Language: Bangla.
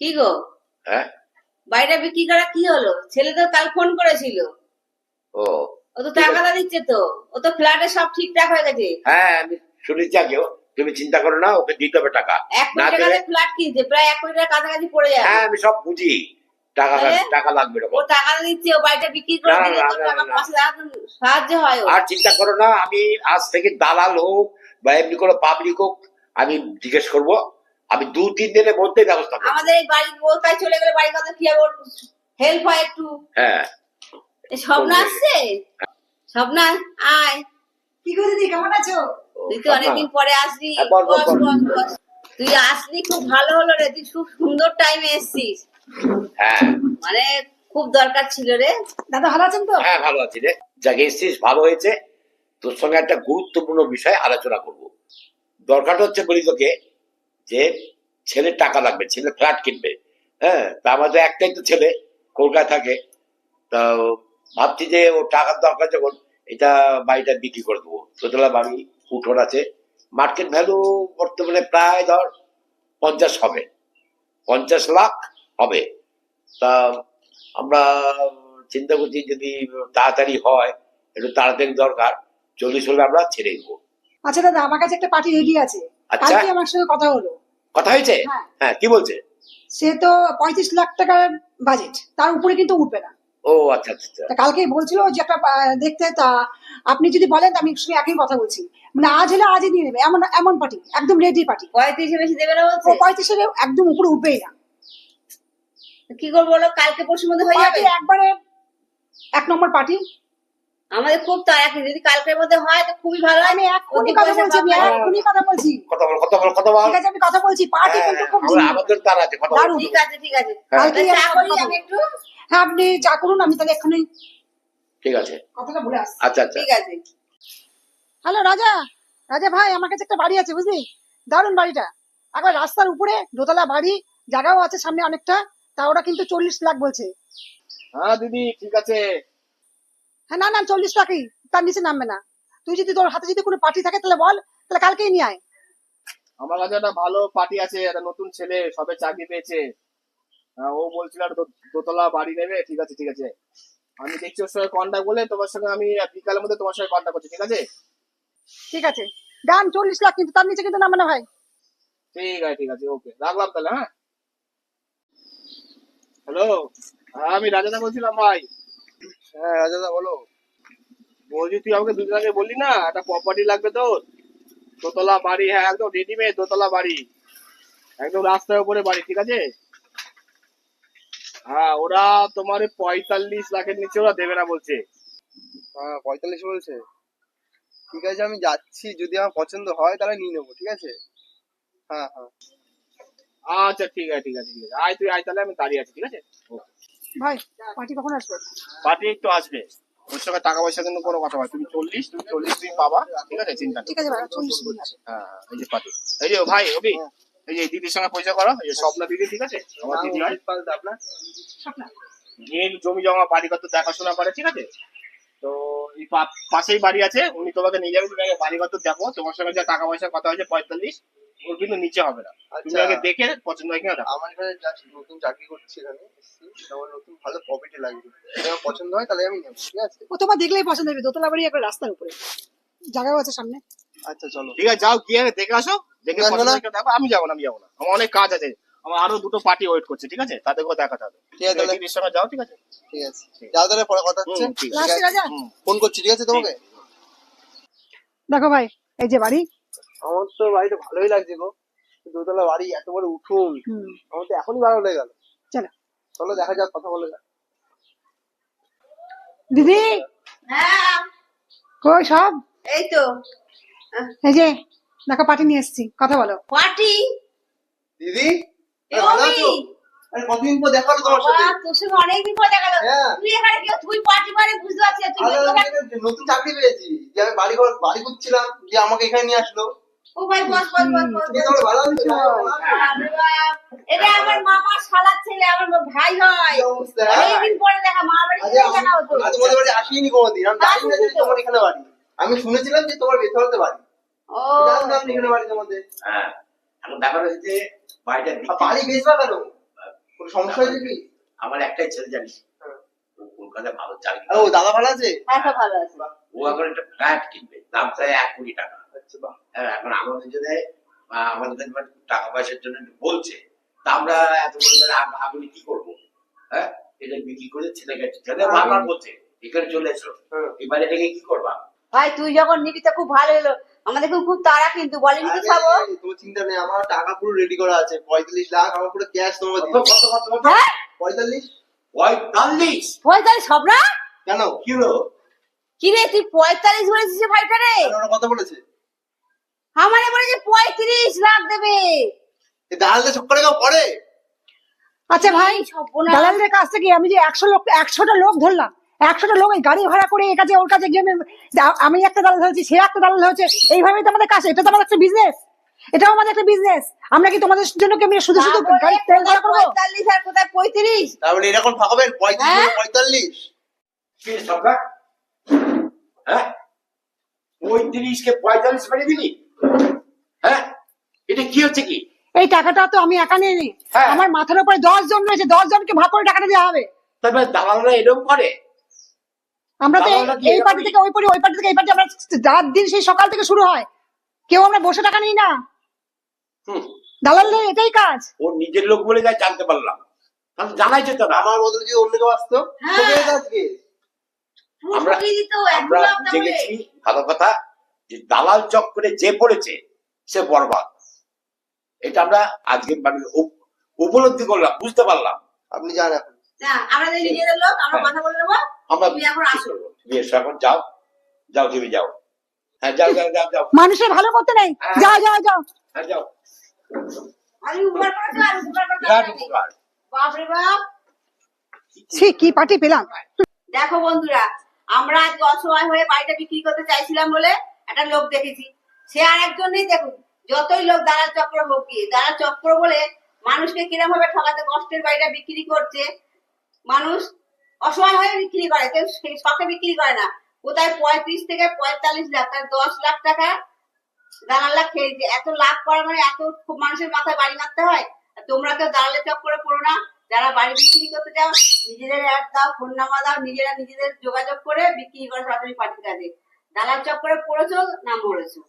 কি গো? হ্যাঁ? বাড়িটা বিক্রি করা কি হলো? ছেলে তো কাল ফোন করেছিল। ও। ও তো টাকাটা দিচ্ছে তো। ও তো ফ্ল্যাটে সব ঠিকঠাক হয়ে গেছে। হ্যাঁ আমি শুনেছি আগেও তুমি চিন্তা করো না ওকে দিতে হবে টাকা। এক কোটি টাকাতে ফ্ল্যাট কিনছে প্রায় এক কোটি টাকার কাছাকাছি পড়ে যাবে। হ্যাঁ আমি সব বুঝি। টাকা টাকা লাগবে ও টাকা দিচ্ছে ও বাড়িটা বিক্রি করে দিলে তো টাকা হাজার সাহায্য হয় আর চিন্তা করো না আমি আজ থেকে দালাল হোক বা এমনি কোনো পাবলিক হোক আমি জিজ্ঞেস করব। আমি দু তিন দিনের মধ্যে ব্যবস্থা করব আমাদের এই ওর কাছে চলে গেলে বাড়ির কথা কি হবে হেল্প হয় একটু? হ্যাঁ। স্বপ্না আসছে? স্বপ্না আয় কি করে দিদি কেমন আছো? তুই তো অনেকদিন পরে আসলি হ্যাঁ। তুই আসলি খুব ভালো হলো রে। তুই খুব সুন্দর টাইমে এসছিস। হ্যাঁ। মানে খুব দরকার ছিল রে। দাদা ভালো আছেন তো? হ্যাঁ ভালো আছি রে। যাকে এসছিস ভালো হয়েছে। তোর সঙ্গে একটা গুরুত্বপূর্ণ বিষয় আলোচনা করব। দরকারটা হচ্ছে বলি তোকে যে ছেলে টাকা লাগবে, ছেলে ফ্ল্যাট কিনবে হ্যাঁ? তা আমাদের একটাই তো ছেলে কলকাতা থাকে। তা ভাবছি যে ও টাকার দরকার যখন এটা বাড়িটা বিক্রি করে দেবো। দোতলা বাড়ি, উঠোন আছে। মার্কেট ভ্যালু বর্তমানে প্রায় ধর পঞ্চাশ হবে। পঞ্চাশ লাখ হবে। তা আমরা চিন্তা করছি যদি তাড়াতাড়ি হয়, একটু তাড়াতাড়ি দরকার, চল্লিশ হলে আমরা ছেড়ে দেবো। আচ্ছা দাদা, আমার কাছে একটা পার্টি রেডি আছে। আচ্ছা। কালকে আমার সঙ্গে কথা হলো। কথা হয়েছে? হ্যাঁ। হ্যাঁ কি বলছে? সে তো পঁয়ত্রিশ লাখ টাকার বাজেট তার উপরে কিন্তু উঠবে না। ও আচ্ছা আচ্ছা আচ্ছা। তা বলছিল যে একটা আহ, দেখতে তা আপনি যদি বলেন তা আমি সঙ্গে একই কথা বলছি। মানে আজ হলে আজই দিয়ে নেবে এমন এমন পার্টি একদম রেডি পার্টি পঁয়ত্রিশে বেশি দেবে না বলছে? পঁয়ত্রিশের একদম উপরে উঠবেই না। কি করব বলো কালকে পরশুর মধ্যে হয়ে পার্টি যাবে একবারে এক নম্বর পার্টি আমাদের খুব কি যদি কালকের মধ্যে হয় তো খুবই ভালো হয়। আমি এক্ষুনি কথা বলছি আমি। এক্ষুনি কথা বলছি। কথা বল কথা বল কথা বল। ঠিক আছে আমি কথা বলছি। পার্টি হ্যাঁ, কিন্তু খুব আমাদের তার আছে কথা বল। ঠিক আছে ঠিক আছে। হ্যাঁ। কালকে আমি একটু? হ্যাঁ আপনি যা করুন আমি তাহলে এক্ষুনি ঠিক আছে। কথাটা বলে আসছি। আচ্ছা আচ্ছা। ঠিক আছে। হ্যালো রাজা। রাজা ভাই আমার কাছে একটা বাড়ি আছে বুঝলি? দারুণ বাড়িটা। একবার রাস্তার উপরে দোতলা বাড়ি জায়গাও আছে সামনে অনেকটা তা ওরা কিন্তু চল্লিশ লাখ বলছে। হ্যাঁ দিদি ঠিক আছে। হ্যাঁ না না চল্লিশ লাখই তার নিচে নামবে না। তুই যদি তোর হাতে যদি কোনো পার্টি থাকে তাহলে বল তাহলে কালকেই নিয়ে আয়। আমার কাছে একটা ভালো পার্টি আছে একটা নতুন ছেলে সবে চাকরি পেয়েছে। হ্যাঁ, ও বলছিল একটা দোতলা বাড়ি নেবে। ঠিক আছে ঠিক আছে। আমি দেখছি ওর সঙ্গে কন্ট্যাক্ট বলে তোমার সঙ্গে আমি বিকালের মধ্যে তোমার সঙ্গে কন্ট্যাক্ট করছি ঠিক আছে? ঠিক আছে। ডান চল্লিশ লাখ কিন্তু তার নিচে কিন্তু নামবে না ভাই। ঠিক আছে ঠিক আছে ওকে। রাখলাম তাহলে হ্যাঁ? হ্যালো আমি রাজাদা বলছিলাম ভাই। হ্যাঁ রাজাদা বলো। বলছি তুই আমাকে দুদিন আগে বললি না একটা প্রপার্টি লাগবে তোর। দোতলা বাড়ি হ্যাঁ একদম রেডিমেড দোতলা বাড়ি। একদম রাস্তার উপরে বাড়ি ঠিক আছে? হ্যাঁ ওরা তোমার পঁয়তাল্লিশ লাখের নিচে ওরা দেবে না বলছে। হ্যাঁ পঁয়তাল্লিশ বলছে। ঠিক আছে আমি যাচ্ছি যদি আমার পছন্দ হয় তাহলে নিয়ে নেব ঠিক আছে? হ্যাঁ হ্যাঁ। আচ্ছা ঠিক আছে ঠিক আছে ঠিক আছে। আয় তুই আয় তাহলে আমি দাঁড়িয়ে আছি ঠিক আছে? ভাই পার্টি কখন আসবে? পার্টি একটু আসবে। ওর সঙ্গে টাকা পয়সা কিন্তু কোনো কথা হয়। তুমি চল্লিশ তুমি চল্লিশ তুমি পাবা ঠিক আছে? চিন্তা ঠিক আছে ভাই চল্লিশ হ্যাঁ এই যে পার্টি এই যে ভাই অভি এই যে দিদির সঙ্গে পয়সা করো এই যে স্বপ্ন দিদি ঠিক আছে? আমার দিদি হয়। আপনার স্বপ্না জমি জমা বাড়ি কত দেখাশোনা করে ঠিক আছে? তো এই পাশেই বাড়ি আছে উনি তোমাকে নিয়ে যাবে বাড়ি কত দেখো তোমার সঙ্গে যা টাকা পয়সা কথা হয়েছে পঁয়তাল্লিশ ওর কিন্তু নিচে হবে না। তুমি আচ্ছা। আগে দেখে পছন্দ হয় কিনা আমার এখানে জাস্ট নতুন চাকরি করছি এখানে আমার নতুন ভালো প্রফিটে লাগবে যদি আমার পছন্দ হয় তাহলে আমি নেব ঠিক আছে? ও তোমার দেখলেই পছন্দ হবে দোতলা বাড়ি একবার রাস্তার উপরে। জায়গাও আছে সামনে। আচ্ছা চলো। ঠিক আছে যাও গিয়ে দেখে আসো। দেখে পছন্দ হয় দেখো আমি যাব না আমি যাব না। আমার অনেক কাজ আছে। আমার আরও দুটো পার্টি ওয়েট করছে ঠিক আছে? তাদেরকেও দেখাতে হবে। ঠিক আছে তাহলে। সঙ্গে যাও ঠিক আছে? ঠিক আছে। যাও তাহলে পরে কথা হচ্ছে। ঠিক আছে। ফোন করছি ঠিক আছে তোমাকে? দেখো ভাই এই যে বাড়ি। আমার তো বাড়িটা ভালোই লাগছে গো। দোতলা বাড়ি এত বড় উঠুন। আমার তো এখনই ভালো লেগে গেল। চলো। চলো দেখা যাক কথা বলে যাক। দিদি? হ্যাঁ। কই সব? এই তো। এই যে দেখো পার্টি নিয়ে এসেছি। কথা বলো। পার্টি দিদি? কতদিন পর দেখা হলো তোমার সাথে? তোর সঙ্গে অনেকদিন পর দেখা গেল হ্যাঁ। তুই এখানে কেউ তুই পার্টি মানে বুঝতে পারছি না, তুই আমি নতুন চাকরি পেয়েছি। যে আমি বাড়ি ঘর বাড়ি করছিলাম যে আমাকে এখানে নিয়ে আসলো। ও ভাই বস বস বস বস। দিয়ে তোমার ভালো আছো? আরে বাপ, এটা আমার মামার শালার ছেলে আমার ভাই হয়। কি অবস্থা? অনেকদিন পরে দেখা মা বাড়ি আরে থেকে আমি দেখা হতো তোমাদের বাড়ি আসিনি কোনোদিন। আমি জানি না যে তোমার এখানে বাড়ি। আমি শুনেছিলাম যে তোমার বেথরতে বাড়ি। ও। জানতাম এখানে বাড়ি তোমাদের। হ্যাঁ এখন ব্যাপার হচ্ছে বাড়িটা বাড়ি বেচবা কেন? কোনো সমস্যা হয়েছে কি? আমার একটাই ছেলে জানিস? হ্যাঁ। ও কলকাতায় ভালো চাকরি ও দাদা ভালো আছে? হ্যাঁ ভালো আছে। ও এখন একটা ফ্ল্যাট কিনবে। দাম চাই এক কোটি টাকা। আচ্ছা এখন আমাদের জন্য আমাদের টাকা পয়সার জন্য বলছে। তা আমরা এত বড় করে কি করব? হ্যাঁ এটা বিক্রি করে ছেলেকে ছেলে বারবার বলছে এখানে চলে এসো। হ্যাঁ। এবারে কি করবা? ভাই তুই যখন নিবি তো খুব ভালো হলো আমাদের খুব তাড়া কিন্তু বলেনি কি খাব? তোমার চিন্তা নেই আমার টাকা পুরো রেডি করা আছে। পঁয়তাল্লিশ লাখ আমার পুরো ক্যাশ হ্যাঁ? পঁয়তাল্লিশ? পঁয়তাল্লিশ? পঁয়তাল্লিশ সব না কেন? কি হলো? কি রে তুই পঁয়তাল্লিশ বলেছিস ভাইটা রে কথা বলেছে? আমারে বলেছে পঁয়ত্রিশ লাখ দেবে। এই দালালদের চক্করে কেউ পড়ে আচ্ছা ভাই। দালালদের কাছ থেকে আমি যে একশো লোক একশোটা লোক ধরলাম একশোটা লোক এই গাড়ি ভাড়া করে এর কাছে ওর কাছে গিয়ে আমি- একটা দালাল ধরেছি সে একটা দালাল হয়েছে এইভাবেই তো আমাদের কাজ এটা তো আমাদের একটা বিজনেস এটাও আমাদের একটা বিজনেস আমরা কি তোমাদের জন্য কি আমি শুধু শুধু গাড়ি তেল ভাড়া করব? পঁয়তাল্লিশ আর কোথায় পঁয়ত্রিশ? তাহলে এরকম ঠকাবেন পঁয়ত্রিশ হ্যাঁ? পঁয়তাল্লিশ। কি সরকার? হ্যাঁ? পঁয়ত্রিশ কে পঁয়তাল্লিশ বানিয়ে দিলি? হ্যাঁ এটা কি হচ্ছে কি? এই টাকাটা তো আমি একা নিয়ে নিই হ্যাঁ। আমার মাথার উপরে দশ জন রয়েছে দশ জনকে ভাগ করে টাকাটা দেওয়া হবে। তবে দালালরা এরকম করে? আমরা তো এই-? পার্টি থেকে ওই পার্টি ওই পার্টি থেকে এই পার্টি আমরা রাত দিন সেই সকাল থেকে শুরু হয়। কেউ আমরা বসে টাকা নিই না। দালালদের এটাই কাজ। ও নিজের লোক বলে যাই জানতে পারলাম। তাহলে জানাই যেত না। আমার বদলে যদি অন্য কেউ আসতো? হ্যাঁ। আমরা- আমরা লাখ বুঝে দেবে। গেছি ভালো কথা যে দালাল চক্করে যে পড়েছে সে বরবাদ। এটা আমরা আজকে মানে উপলব্ধি করলাম বুঝতে পারলাম। আপনি যান এখন। না আমরা যে নিজেদের লোক আমরা হ্যাঁ। কথা বলে নেব। আমরা তুমি এখন আসো। তুমি এসো যাও। যাও তুমি যাও। হ্যাঁ যাও যাও যাও যাও। মানুষের ভালো করতে নেই। হ্যাঁ। যাও যাও যাও। হ্যাঁ যাও। কি পার্টি পেলাম? দেখো বন্ধুরা আমরা আজ অসহায় হয়ে বাড়িটা বিক্রি করতে চাইছিলাম বলে একটা লোক দেখেছি। সে আর একজন নেই দেখুন। যতই লোক দালাল চক্র হোক কি দালাল চক্র বলে মানুষকে কিরম ভাবে ঠকাতে, কষ্টের বাড়িটা বিক্রি করছে, মানুষ অসহায় হয়ে বিক্রি করে, কেউ শখে বিক্রি করে না। কোথায় পঁয়ত্রিশ থেকে পঁয়তাল্লিশ লাখ, তার দশ লাখ টাকা দালালরা খেয়েছে। এত লাভ করা মানে এত খুব মানুষের মাথায় বাড়ি মারতে হয়? তোমরা কেউ দালালের চক্করে পড়ো না। যারা বাড়ি বিক্রি করতে যাও, নিজেদের অ্যাড দাও ফোন নাম্বার দাও, নিজেরা নিজেদের যোগাযোগ করে বিক্রি করে সরাসরি পাঠিয়ে কাজে। দালাল চক্করে পড়েছো না মরেছো?